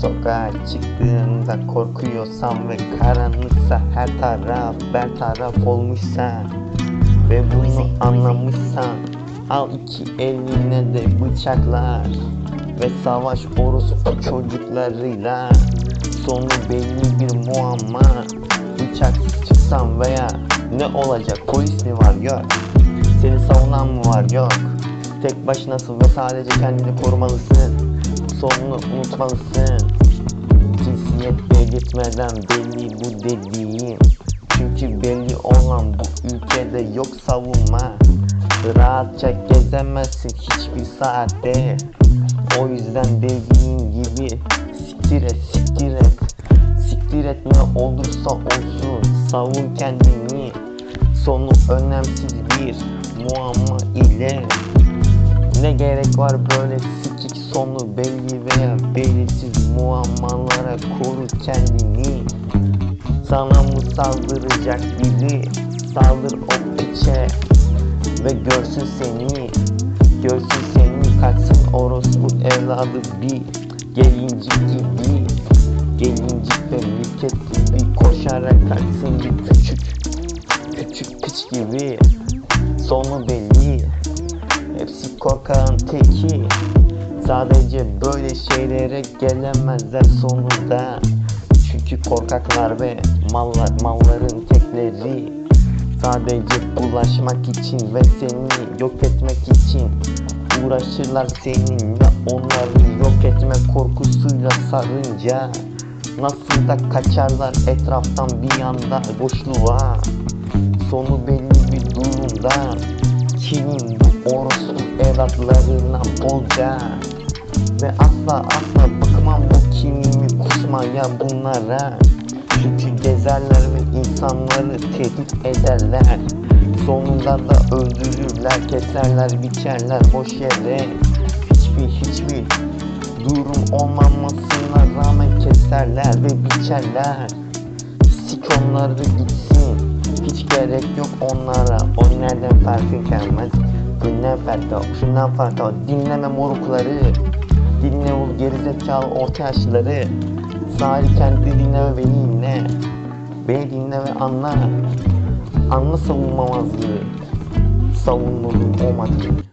Sokağa çıktığında korkuyorsan ve karanlıksa her taraf bertaraf olmuşsa Ve bunu anlamışsan al iki eline de bıçaklar Ve savaş orospu çocuklarıyla Sonu belli bir muamma. Bıçaksız çıksan veya ne olacak? Polis mi var? Yok. Seni savunan mı var? Yok. Tek başınasın ve sadece kendini korumalısın Sonunu unutmalısın Cinsiyet belirtmeden belli bu dediğim. Çünkü belli olan bu ülkede yok savunma. Rahatça gezemezsin hiçbir saatte. O yüzden dediğin gibi Siktir et siktir et. Siktir et ne olursa olsun Savun kendini. Sonu önemsiz bir muamma ile. Ne gerek var böyle sikik sonu belli kendini Sana mı saldıracak biri saldır o piçe Ve görsün seni. Görsün seni kaçsın orospu evladı bir. Gelincik gibi Gelincik ve milket gibi koşarak kaçsın bir küçük Küçük piç gibi. Sonu belli Hepsi korkağın teki. Sadece böyle şeylere gelemezler sonunda Çünkü korkaklar ve mallar malların tekleri Sadece bulaşmak için ve seni yok etmek için Uğraşırlar seninle onları yok etme korkusuyla sarınca Nasıl da kaçarlar etraftan bir anda boşluğa. Sonu belli bir durumda Kimin bu orospu evlatlarına bolca Ve asla asla bakmam bu kinimi kusmaya bunlara. Çünkü gezerler ve insanları tehdit ederler. Sonunda da öldürürler, keserler, biçerler boş yere. Hiçbir hiçbir durum olmamasına rağmen keserler ve biçerler. Sik onları gitsin. Hiç gerek yok onlara. O nereden farkın gelmez? Günden farkı şundan farkı Dinleme morukları Dinle ol gerizekalı orta yaşlıları. Sadece kendi dinle ve beni dinle. Beni dinle ve anla. Anla savunmamazlığı. Savunmalıyım olmadığı